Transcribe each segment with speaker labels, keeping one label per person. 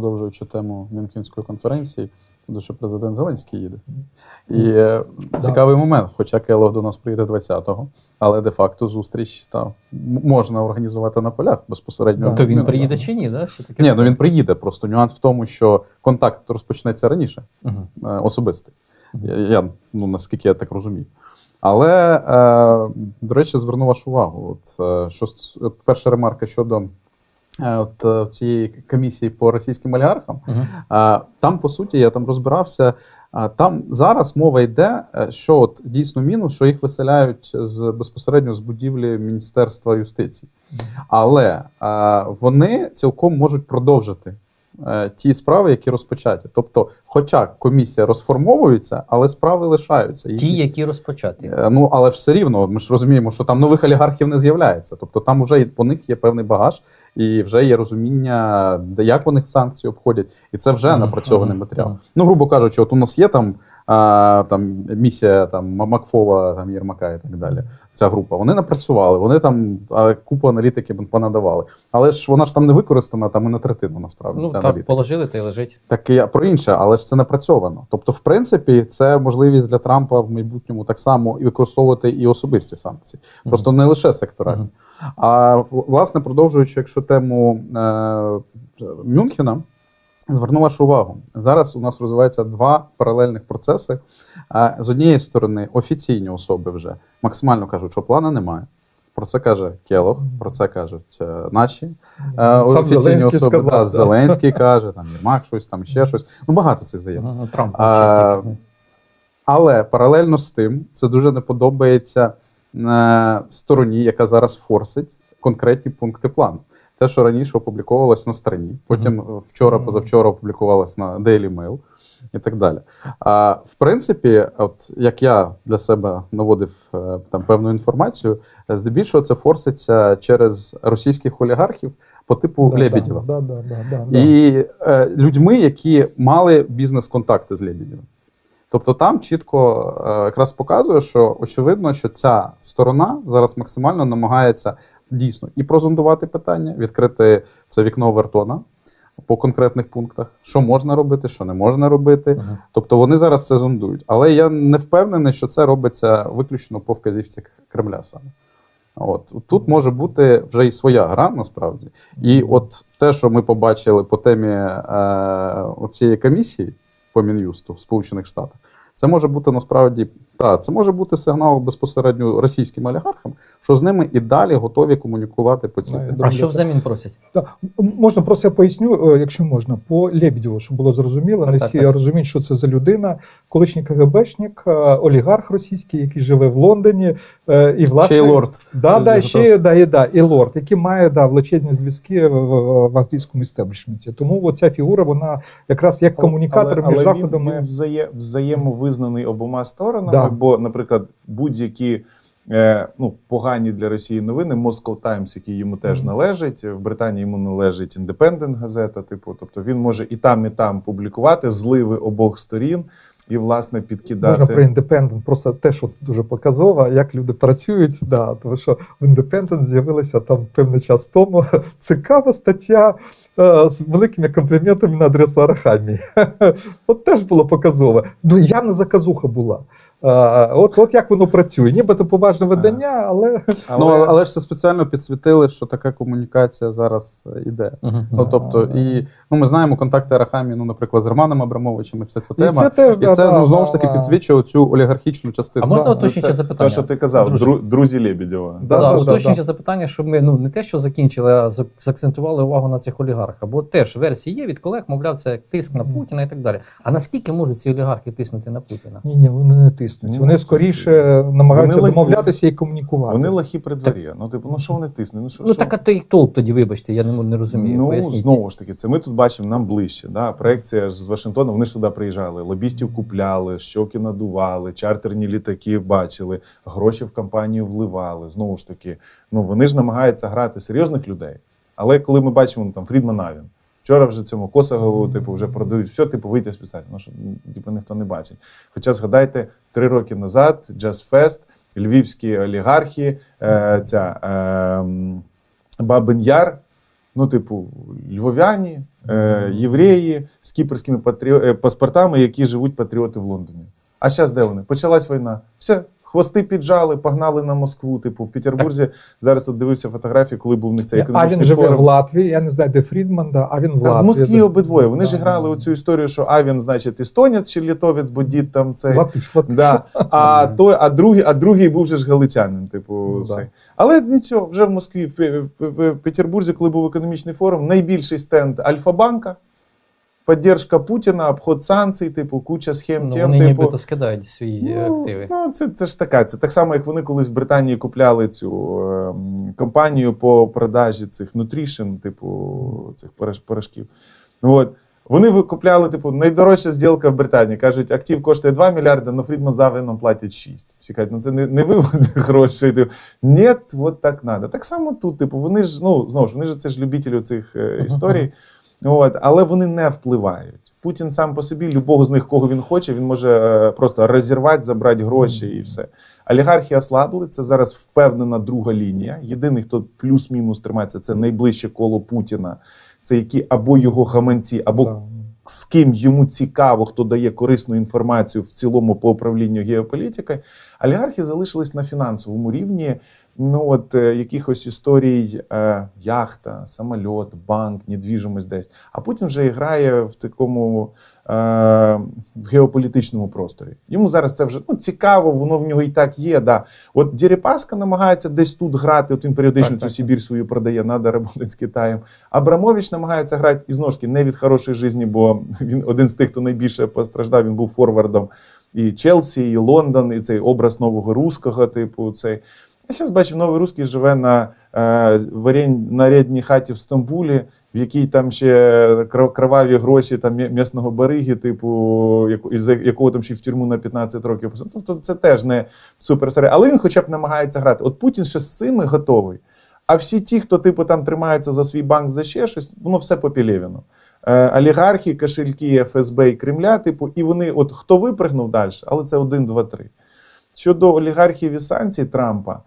Speaker 1: продовжуючи тему Мюнхенської конференції, туди ще президент Зеленський їде. І е, цікавий момент, хоча Келог до нас приїде 20-го, але де-факто зустріч та, можна організувати на полях безпосередньо.
Speaker 2: То він приїде чи ні, да? Ще таке
Speaker 1: Ні, ну він приїде. Просто нюанс в тому, що контакт розпочнеться раніше,
Speaker 2: Мгм.
Speaker 1: е, особистий. Я, я, ну, наскільки я так розумію. Але, е, до речі, зверну вашу увагу. От, е, що, перша ремарка щодо от, в цієї комісії по російським олігархам.
Speaker 2: Мгм.
Speaker 1: А, Там, по суті, я там розбирався. Там зараз мова йде, е, що от дійсно мінус, що їх виселяють з безпосередньо з будівлі Міністерства юстиції. Але вони цілком можуть продовжити е, ті справи, які розпочаті. Тобто, хоча комісія розформовується, але справи лишаються. Їх-
Speaker 2: Ті, які розпочаті.
Speaker 1: Е, Ну, але ж все рівно, ми ж розуміємо, що там нових олігархів не з'являється. Тобто там вже по них є певний багаж, і вже є розуміння, де як вони санкції обходять, і це вже напрацьований матеріал. Ну, грубо кажучи, от у нас є там, а, там місія там Макфола, там Єрмака і так далі. Ця група. Вони напрацювали, вони там а, купу аналітики понадавали. Але ж вона ж там не використана, там і на третину насправді.
Speaker 2: Ну
Speaker 1: ця
Speaker 2: так,
Speaker 1: аналітика.
Speaker 2: положили та й лежить.
Speaker 1: Так я про інше, але ж це напрацьовано. Тобто, в принципі, це можливість для Трампа в майбутньому так само і використовувати і особисті санкції, просто не лише секторальні.
Speaker 2: Мгм.
Speaker 1: А власне, продовжуючи, якщо тему е, Мюнхена, зверну вашу увагу. Зараз у нас розвиваються два паралельних процеси. З однієї сторони, офіційні особи вже максимально кажуть, що плана немає. Про це каже Келох, про це кажуть е, наші
Speaker 3: Сам
Speaker 1: офіційні
Speaker 3: Зеленський
Speaker 1: особи.
Speaker 3: сказав,
Speaker 1: да. Зеленський каже, там Єрмак щось, там ще щось. Ну багато цих заяв.
Speaker 2: Трамп
Speaker 1: А. Але паралельно з тим, це дуже не подобається е, стороні, яка зараз форсить конкретні пункти плану. Те, що раніше опубліковувалось на стороні, потім е, вчора, позавчора опублікувалось на Daily Mail і так далі. А в принципі, от як я для себе наводив е, там певну інформацію, здебільшого це форситься через російських олігархів по типу
Speaker 3: Да,
Speaker 1: Лебедєва.
Speaker 3: Да, да, да, да, да.
Speaker 1: І е, людьми, які мали бізнес-контакти з Лебедєвим. Тобто там чітко е, якраз показує, що очевидно, що ця сторона зараз максимально намагається дійсно і прозондувати питання, відкрити це вікно Вертона по конкретних пунктах, що можна робити, що не можна робити.
Speaker 2: Мгм.
Speaker 1: Тобто вони зараз це зондують. Але я не впевнений, що це робиться виключно по вказівці Кремля саме. От тут може бути вже і своя гра насправді. І от те, що ми побачили по темі е, цієї комісії по Мін'юсту в Сполучених Штатах, це може бути насправді та це може бути сигнал безпосередньо російським олігархам, що з ними і далі готові комунікувати по цій темі.
Speaker 2: А що взамін просять?
Speaker 3: М- Можна просто я поясню, е, якщо можна, по Лебедєву, щоб було зрозуміло,
Speaker 2: Так,
Speaker 3: не всі
Speaker 2: так.
Speaker 3: розуміють, що це за людина, колишній КГБшник, е, олігарх російський, який живе в Лондоні, е, і власне
Speaker 1: Ще й лорд.
Speaker 3: Да, да, ще да, і, да, і лорд, який має да, величезні зв'язки в, англійському істеблішменті. Тому оця фігура, вона якраз як комунікатор
Speaker 4: але,
Speaker 3: між
Speaker 4: але
Speaker 3: заходами.
Speaker 4: Він, він взаємовизнаний обома сторонами,
Speaker 3: Да.
Speaker 4: бо, наприклад, будь-які е, ну, погані для Росії новини, Moscow Times, який йому теж належить, в Британії йому належить Independent газета, типу, тобто він може і там, і там публікувати зливи обох сторін і, власне, підкидати.
Speaker 3: Можна про індепендент, просто теж от дуже показово, як люди працюють. Да, тому що в індепендент з'явилася там певний час тому цікава стаття е, з великими компліментами на адресу Арахамії. От теж було показово. Ну явно заказуха була. От, от як воно працює. Нібито поважне видання, але
Speaker 1: Ну, але, але ж це спеціально підсвітили, що така комунікація зараз іде. Ну, тобто, і ну, ми знаємо контакти Арахамі, ну, наприклад, з Романом Абрамовичем, і вся ця
Speaker 3: і
Speaker 1: тема.
Speaker 3: це
Speaker 1: І це
Speaker 3: да,
Speaker 1: ну, знову ж таки
Speaker 3: да,
Speaker 1: підсвічує цю олігархічну частину.
Speaker 2: А можна
Speaker 3: Да,
Speaker 2: уточнююче запитання?
Speaker 4: Те, що ти казав, друзі Лебедєва.
Speaker 3: Да,
Speaker 2: Да,
Speaker 3: да, да,
Speaker 2: уточнююче
Speaker 3: да.
Speaker 2: запитання, щоб ми ну не те, що закінчили, а заакцентували увагу на цих олігархах. Бо теж версії є від колег, мовляв, це тиск на Путіна і так далі. А наскільки можуть ці олігархи тиснути на Путіна?
Speaker 3: Ні, ні, вони не тиснуть.
Speaker 4: Ні,
Speaker 3: Вони
Speaker 4: не
Speaker 3: скоріше намагаються
Speaker 4: Вони
Speaker 3: домовлятися і комунікувати.
Speaker 4: Вони лахи при дворі. Ну, типу, ну що вони тиснуть? Ну, що,
Speaker 2: Ну
Speaker 4: що?
Speaker 2: так а то й толк тоді, вибачте, я не, не розумію.
Speaker 4: Ну,
Speaker 2: Поясніть.
Speaker 4: знову ж таки, це ми тут бачимо нам ближче. Да? Проекція з Вашингтона, вони ж туди приїжджали, лобістів купляли, щоки надували, чартерні літаки бачили, гроші в компанію вливали. Знову ж таки, ну вони ж намагаються грати серйозних людей. Але коли ми бачимо ну, там Фрідман Авін, вчора вже цьому Косагову, типу, вже продають все, типу, вийти списати. Ну що типу, ніхто не бачить. Хоча згадайте, три роки назад Fest, львівські олігархи, е, ця е, Бабин Яр. Ну, типу, львов'яні, е, євреї з кіпрськими е, паспортами, які живуть патріоти в Лондоні. А зараз де вони? Почалась війна. Все, хвости піджали, погнали на Москву. Типу, в Петербурзі зараз от дивився фотографії, коли був у них цей
Speaker 3: а він
Speaker 4: економічний
Speaker 3: живе
Speaker 4: форум.
Speaker 3: в Латвії, я не знаю, де Фрідман, да, а він в Латвії.
Speaker 4: в Москві обидвоє. Вони ж
Speaker 3: Да.
Speaker 4: грали оцю історію, що а він, значить, естонець чи літовець, бо дід там цей.
Speaker 3: Латиш, латиш.
Speaker 4: Да. А, той, а, другий, а другий був же ж галичанин, типу,
Speaker 3: Ну, да.
Speaker 4: цей. Але нічого, вже в Москві, в, в, в Петербурзі, коли був економічний форум, найбільший стенд Альфа-банка, підтримка Путіна, обход санкцій, типу, куча схем,
Speaker 2: Ну,
Speaker 4: тем,
Speaker 2: вони
Speaker 4: типу.
Speaker 2: нібито скидають свої
Speaker 4: Ну,
Speaker 2: активи.
Speaker 4: ну це, це ж така. Це так само, як вони колись в Британії купляли цю ем, компанію по продажі цих нутрішн, типу цих порошків. Ну, от. Вони викупляли, типу, найдорожча зділка в Британії. Кажуть, актив коштує 2 мільярди, але Фрідман за нам платять 6. Всі кажуть, ну це не, не виводи грошей. Типу, Ні, от так треба. Так само тут, типу, вони ж, ну, знову ж, вони ж це ж любителі цих е, історій. От, але вони не впливають. Путін сам по собі, любого з них, кого він хоче, він може е, просто розірвати, забрати гроші і все. Олігархи ослабли, це зараз впевнена друга лінія. Єдиний, хто плюс-мінус тримається, це найближче коло Путіна. Це які або його гаманці, або з ким йому цікаво, хто дає корисну інформацію в цілому по управлінню геополітикою. Олігархи залишились на фінансовому рівні. Ну от е, якихось історій, е, яхта, самольот, банк, недвіжимость десь. А Путін вже грає в такому е, в геополітичному просторі. Йому зараз це вже ну, цікаво, воно в нього і так є. Да. От Дєріпаска намагається десь тут грати. От він періодично
Speaker 3: Так,
Speaker 4: цю
Speaker 3: так,
Speaker 4: Сибір свою продає, надо роботи з Китаєм. Абрамович намагається грати і знову ж таки не від хорошої житті, бо він один з тих, хто найбільше постраждав. Він був форвардом і Челсі, і Лондон, і цей образ нового руського, типу, цей. Я зараз бачу, новий русський живе на, е, на рідній хаті в Стамбулі, в якій там ще кроваві гроші там м'я- м'ясного бариги, типу, якого там ще в тюрму на 15 років. Тобто це теж не суперсерія. Але він хоча б намагається грати. От Путін ще з цими готовий. А всі ті, хто типу там тримається за свій банк за ще щось, воно все по Пілєвіну. Е, олігархи, кошельки ФСБ і Кремля, типу, і вони, от хто випригнув далі, але це один, два, три. Щодо олігархів і санкцій Трампа,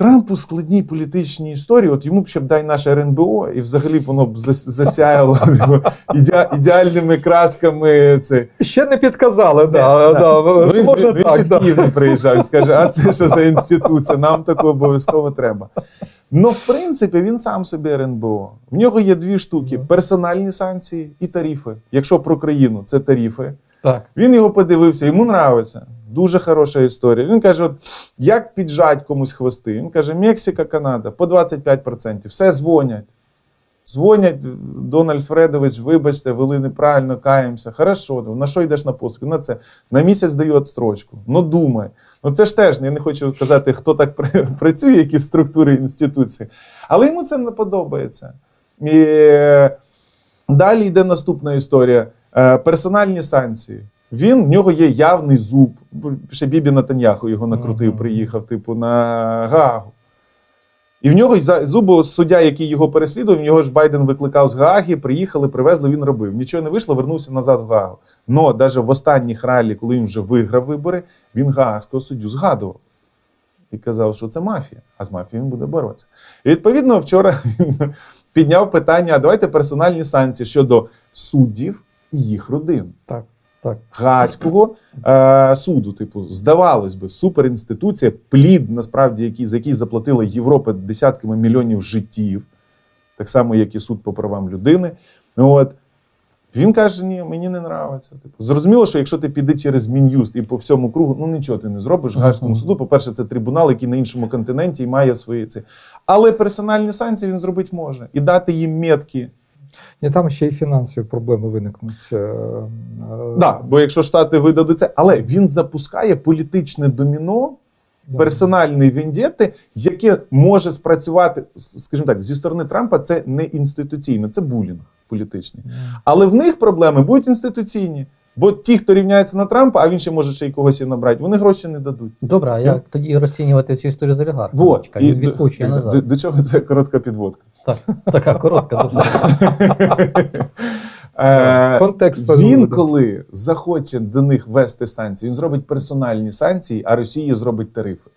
Speaker 4: Трамп у складній політичній історії, от йому б ще б дай наше РНБО, і взагалі воно б засяяло типу, ідеальними красками. Це.
Speaker 3: Ще не підказали, да,
Speaker 4: Да,
Speaker 3: да,
Speaker 4: Ну, він
Speaker 3: так. да.
Speaker 4: Київ не приїжджав і скаже, а це що за інституція? Нам такого обов'язково треба. Ну, в принципі, він сам собі РНБО. В нього є дві штуки: персональні санкції і тарифи. Якщо про країну, це тарифи.
Speaker 2: Так.
Speaker 4: Він його подивився, йому нравиться. Дуже хороша історія. Він каже: от як піджать комусь хвости? Він каже: Мексика, Канада по 25%. Все дзвонять. Дзвонять, Дональд Фредович, вибачте, вели неправильно, каємося. Хорошо, на що йдеш на послуги? На це на місяць даю відстрочку. Ну думай. Ну це ж теж я не хочу казати, хто так працює, які структури інституції. Але йому це не подобається. І е, далі йде наступна історія. Е, Персональні санкції. Він в нього є явний зуб. Ще Бібі Натаньяху його накрутив, приїхав, типу, на Гаагу. І в нього зубу суддя, який його переслідував, в нього ж Байден викликав з Гааги, приїхали, привезли, він робив. Нічого не вийшло, вернувся назад в Гаагу. Но навіть в останніх ралі, коли він вже виграв вибори, він гаагського суддю згадував. І казав, що це мафія, а з мафією він буде боротися. І відповідно, вчора він підняв питання: а давайте персональні санкції щодо суддів і їх родин.
Speaker 3: Так, так.
Speaker 4: Гаазького е, суду. Типу, здавалось би, суперінституція, плід, насправді, який, за який заплатила Європа десятками мільйонів життів, так само, як і суд по правам людини. Ну, От. Він каже: ні, мені не нравиться. Типу, зрозуміло, що якщо ти піди через Мін'юст і по всьому кругу, ну нічого ти не зробиш. Гаазькому суду, по-перше, це трибунал, який на іншому континенті і має свої ці. Але персональні санкції він зробити може і дати їм метки.
Speaker 3: І там ще й фінансові проблеми виникнуть. е, е,
Speaker 4: Да, бо якщо Штати видадуть це, але він запускає політичне доміно
Speaker 3: да.
Speaker 4: персональної вендети, яке може спрацювати, скажімо так, зі сторони Трампа це не інституційно, це булінг політичний. Але в них проблеми будуть інституційні. Бо ті, хто рівняється на Трампа, а він ще може ще й когось і набрати, вони гроші не дадуть.
Speaker 2: Добре, а як тоді розцінювати цю історію з олігархом?
Speaker 4: Вот.
Speaker 2: Чекай, він
Speaker 4: до,
Speaker 2: відкручує
Speaker 4: до,
Speaker 2: назад.
Speaker 4: до чого це коротка підводка?
Speaker 2: Так, така коротка, дуже.
Speaker 4: Е,
Speaker 3: Контекст
Speaker 4: Він, коли захоче до них ввести санкції, він зробить персональні санкції, а Росія зробить тарифи.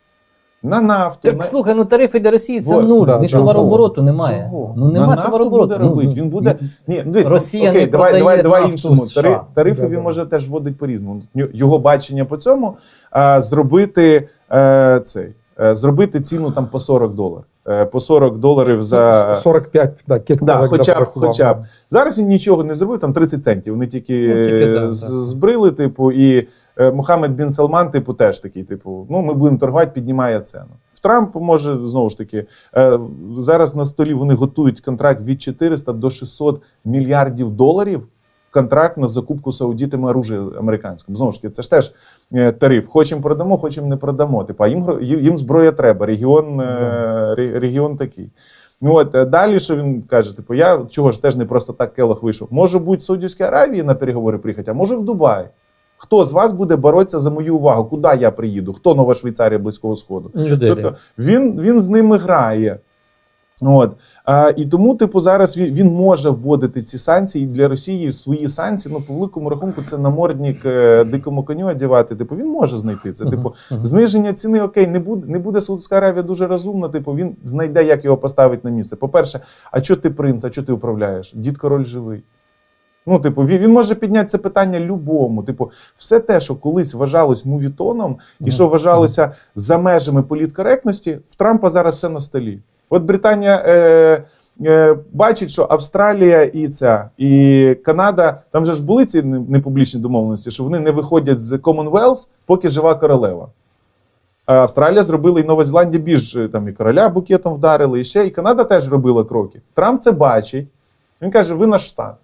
Speaker 4: на нафту.
Speaker 2: Так
Speaker 4: на...
Speaker 2: слухай, ну тарифи для Росії це
Speaker 4: Вот,
Speaker 2: нуль,
Speaker 3: да,
Speaker 2: ні товарообороту немає.
Speaker 4: Чого?
Speaker 2: Ну
Speaker 4: на
Speaker 2: товарообороту.
Speaker 4: буде
Speaker 2: Ну,
Speaker 4: робити. Він буде. Ні, дивись,
Speaker 2: Росія
Speaker 4: окей,
Speaker 2: не
Speaker 4: давай, давай,
Speaker 2: продає
Speaker 4: давай іншому.
Speaker 2: США.
Speaker 4: Тарифи
Speaker 3: Да,
Speaker 4: він
Speaker 3: да.
Speaker 4: може теж вводить по-різному. Його бачення по цьому а, зробити е, цей. е, Зробити ціну там по 40 доларів. Е, По 40 доларів за
Speaker 3: 45, да, Кіт
Speaker 4: Да, хоча б- хоча б. зараз. Він нічого не зробив, там 30 центів. Вони тільки,
Speaker 2: Ну, тільки,
Speaker 4: е,
Speaker 2: да,
Speaker 4: збрили, типу, і е, Мухаммед Бін Салман, типу, теж такий, типу, ну ми будемо торгувати, піднімає ціну. В Трамп може знову ж таки зараз на столі вони готують контракт від 400 до 600 мільярдів доларів. Контракт на закупку саудітами оружия американського. Знову ж таки, це ж теж е, тариф. Хочемо продамо, хочемо не продамо. А їм, гро- їм їм зброя треба. Регіон, е, регіон такий. Ну от е, далі, що він каже: типу, я чого ж теж не просто так Келох вийшов. Може бути в Саудівській Аравії на переговори приїхати, а може в Дубай. Хто з вас буде боротися за мою увагу? Куди я приїду? Хто нова Швейцарія Близького Сходу? Тобто він, він з ними грає. От. А, і тому, типу, зараз він, він може вводити ці санкції для Росії свої санкції. Ну, по великому рахунку, це намордник е, дикому коню одягати. Типу, він може знайти це. Типу. Зниження ціни, окей, не буде, не буде Саудська Аравія дуже розумна, типу, він знайде, як його поставити на місце. По-перше, а чого ти принц, а чого ти управляєш? Дід король живий. Ну, типу, він, він може підняти це питання любому. Типу, все те, що колись вважалось мувітоном, і що вважалося за межами політкоректності, в Трампа зараз все на столі. От Британія е, е, бачить, що Австралія і ця, і Канада, там же ж були ці непублічні домовленості, що вони не виходять з Commonwealth, поки жива королева. А Австралія зробила і Нова Зеландія більш е, там і короля букетом вдарили, і ще, і Канада теж робила кроки. Трамп це бачить. Він каже: ви наш штат.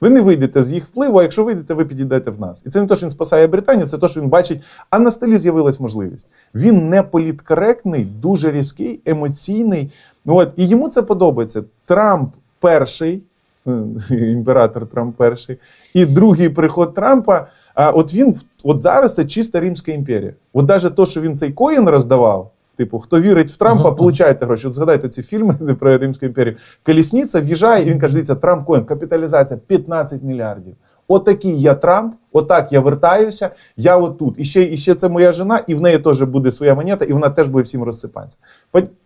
Speaker 4: Ви не вийдете з їх впливу, а якщо вийдете, ви підійдете в нас. І це не те, що він спасає Британію, це те, що він бачить, а на столі з'явилась можливість. Він не політкоректний, дуже різкий, емоційний. От, і йому це подобається. Трамп перший, е, імператор Трамп перший, і другий приход Трампа. А от він от зараз це чиста Римська імперія. От навіть то, що він цей коїн роздавав. Типу, хто вірить в Трампа, получайте гроші. От згадайте ці фільми про Римську імперію. Колісниця в'їжджає, і він каже: дивіться, Трамп коін, капіталізація 15 мільярдів. Отакий я Трамп, отак я вертаюся, я отут. І ще, і ще це моя жена, і в неї теж буде своя монета, і вона теж буде всім розсипатися.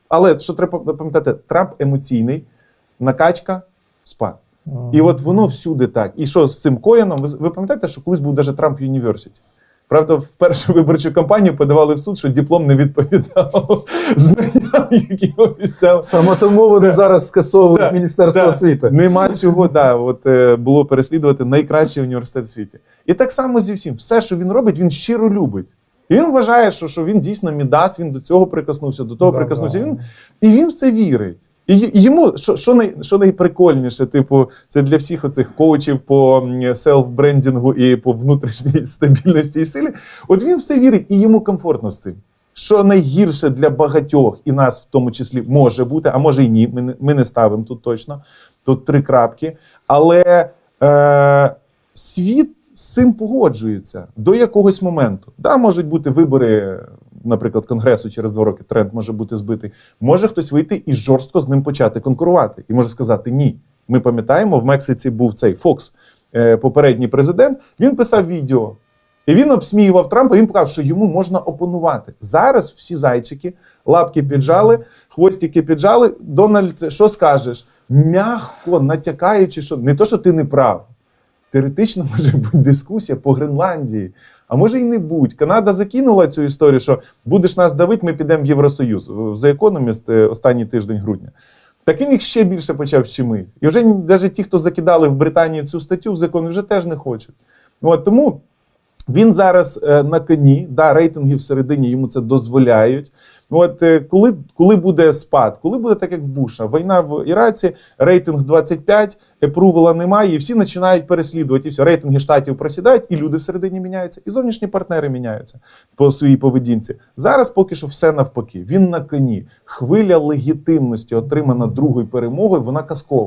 Speaker 4: Але що треба пам'ятати, Трамп емоційний, накачка, спад. І от воно всюди так. І що з цим коїном? Ви, ви пам'ятаєте, що колись був даже Трамп Юніверсіті? Правда, в першу виборчу кампанію подавали в суд, що диплом не відповідав знанням, які обіцяв.
Speaker 1: Саме тому вони
Speaker 4: Да.
Speaker 1: зараз скасовують
Speaker 4: Да,
Speaker 1: Міністерство
Speaker 4: да.
Speaker 1: освіти.
Speaker 4: Нема чого, да, от, е, було переслідувати найкращий університет в світі. І так само зі всім. Все, що він робить, він щиро любить. І він вважає, що, що він дійсно мідас, він до цього прикоснувся, до того
Speaker 3: Да,
Speaker 4: прикоснувся.
Speaker 3: да.
Speaker 4: Він, і він в це вірить. І йому, що, що, най, що найприкольніше, типу, це для всіх оцих коучів по селф-брендінгу і по внутрішній стабільності і силі. От він в це вірить, і йому комфортно з цим. Що найгірше для багатьох, і нас в тому числі може бути, а може і ні. Ми не, ми не ставимо тут точно. Тут три крапки. Але е, світ з цим погоджується до якогось моменту. Да, можуть бути вибори, наприклад, Конгресу через два роки тренд може бути збитий. Може хтось вийти і жорстко з ним почати конкурувати. І може сказати ні. Ми пам'ятаємо, в Мексиці був цей Фокс, е, попередній президент. Він писав відео. І він обсміював Трампа, він показав, що йому можна опонувати. Зараз всі зайчики, лапки піджали, хвостики піджали. Дональд, що скажеш? Мягко натякаючи, що не то, що ти не прав. Теоретично може бути дискусія по Гренландії. А може і не будь. Канада закинула цю історію, що будеш нас давити, ми підемо в Євросоюз. В The Economist е, останній тиждень грудня. Так він їх ще більше почав щемити. І вже навіть ті, хто закидали в Британії цю статтю в закон, вже теж не хочуть. От, тому він зараз е, на коні, да, рейтинги всередині йому це дозволяють. От е, коли, коли буде спад, коли буде так, як в Буша, війна в Іраці, рейтинг 25, епрувала немає, і всі починають переслідувати. І все, рейтинги штатів просідають, і люди всередині міняються, і зовнішні партнери міняються по своїй поведінці. Зараз поки що все навпаки. Він на коні. Хвиля легітимності, отримана другою перемогою, вона казкова.